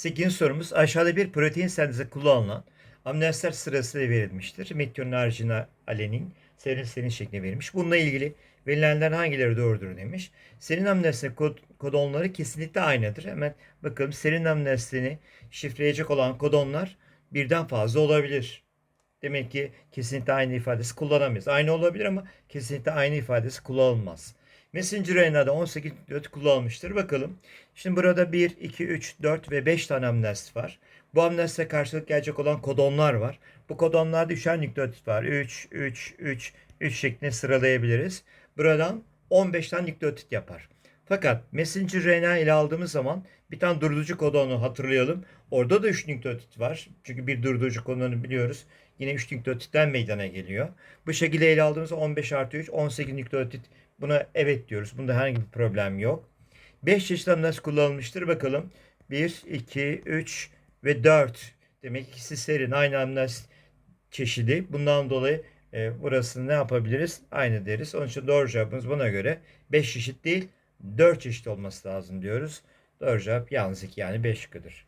8. sorumuz aşağıda bir protein sentezi kullanılan amino asitler sırasıyla verilmiştir. Metyon, argina, alenin, serin serin şeklinde verilmiş. Bununla ilgili verilenlerden hangileri doğrudur demiş. Serin amino asit kod, kodonları kesinlikle aynıdır. Hemen bakalım serin amino asitini şifreleyecek olan kodonlar birden fazla olabilir. Demek ki kesinlikle aynı ifadesi kullanamayız. Aynı olabilir ama kesinlikle aynı ifadesi kullanılmaz. Messenger RNA'da 18 nükleot kullanılmıştır. Bakalım. Şimdi burada 1, 2, 3, 4 ve 5 tane amino asit var. Bu amino asite karşılık gelecek olan kodonlar var. Bu kodonlarda üçer nükleotit var. 3, 3, 3, 3 şeklinde sıralayabiliriz. Buradan 15 tane nükleotit yapar. Fakat messenger RNA ile aldığımız zaman bir tane durdurucu kodonu hatırlayalım. Orada da 3 nükleotit var. Çünkü bir durdurucu kodonu biliyoruz. Yine 3 nükleotitten meydana geliyor. Bu şekilde ele aldığımızda 15 artı 3 18 nükleotit. Buna evet diyoruz. Bunda herhangi bir problem yok. 5 çeşit amino asit kullanılmıştır. Bakalım. 1, 2, 3 ve 4. Demek ki ikisi serin. Aynı amino asit çeşidi. Bundan dolayı e, burasını ne yapabiliriz? Aynı deriz. Onun için doğru cevabımız buna göre 5 çeşit değil 4 çeşit olması lazım diyoruz. Doğru cevap yalnız 2 yani 5 şıkkıdır.